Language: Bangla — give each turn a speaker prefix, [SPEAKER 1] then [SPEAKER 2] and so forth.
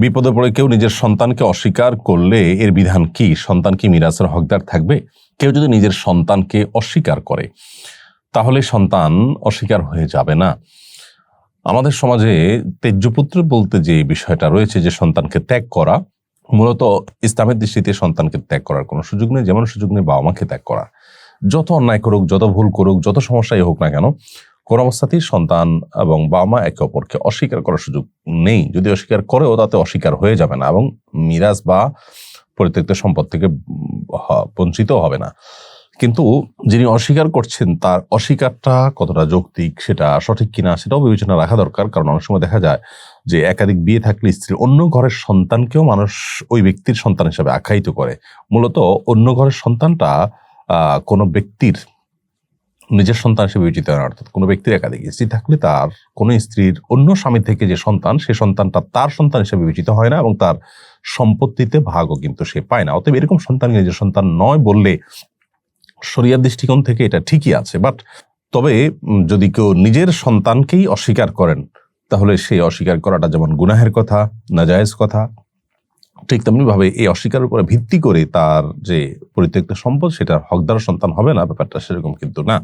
[SPEAKER 1] বিপদে পড়ে কেউ নিজের সন্তানকে অস্বীকার করলে এর বিধান কি? সন্তান কি মিরাজের হকদার থাকবে? কেউ যদি নিজের সন্তানকে অস্বীকার করে, তাহলে সন্তান অস্বীকার হয়ে যাবে না। আমাদের সমাজে তেজ্যপুত্র বলতে যে বিষয়টা রয়েছে যে সন্তানকে ত্যাগ করা, মূলত ইসলামের দৃষ্টিতে সন্তানকে ত্যাগ করার কোনো সুযোগ নেই, যেমন সুযোগ নেই বাবা মাকে ত্যাগ করা। যত অন্যায় করুক, যত ভুল করুক, যত সমস্যাই হোক না কেন কোন অবস্থাতেই সন্তান এবং বাবা মা একে অপরকে অস্বীকার করার সুযোগ নেই। যদি অস্বীকার করেও তাতে অস্বীকার হয়ে যাবে না এবং মিরাজ বা পরিত্যক্ত সম্পদ থেকে বঞ্চিত হবে না। কিন্তু যিনি অস্বীকার করছেন, তার অস্বীকারটা কতটা যৌক্তিক সেটা সঠিক কিনা সেটাও বিবেচনা রাখা দরকার। কারণ অনেক সময় দেখা যায় যে একাধিক বিয়ে থাকলে স্ত্রী অন্য ঘরের সন্তানকেও মানুষ ওই ব্যক্তির সন্তান হিসাবে আখ্যায়িত করে। মূলত অন্য ঘরের সন্তানটা কোনো ব্যক্তির নিজের সন্তান হিসেবে বিবেচিত হয় না। অর্থাৎ কোনো ব্যক্তির একাধিক স্ত্রী থাকলে তার কোনো স্ত্রীর অন্য স্বামী থেকে যে সন্তান, সে সন্তানটা তার সন্তান হিসেবে বিবেচিত হয় না এবং তার সম্পত্তিতে ভাগও কিন্তু সে পায় না অতএব এরকম সন্তান নিজের সন্তান নয় বললে শরিয়ার দৃষ্টিকোণ থেকে এটা ঠিকই আছে বাট তবে যদি কেউ নিজের সন্তানকেই অস্বীকার করেন, তাহলে সেই অস্বীকার করাটা যেমন গুনাহের কথা, নাজায়েজ কথা ঠিক তেমনিভাবে এই অস্বীকারের উপরে ভিত্তি করে তার যে পরিত্যক্ত সম্পদ, সেটা হকদার সন্তান হবে না, ব্যাপারটা সেরকম কিন্তু না।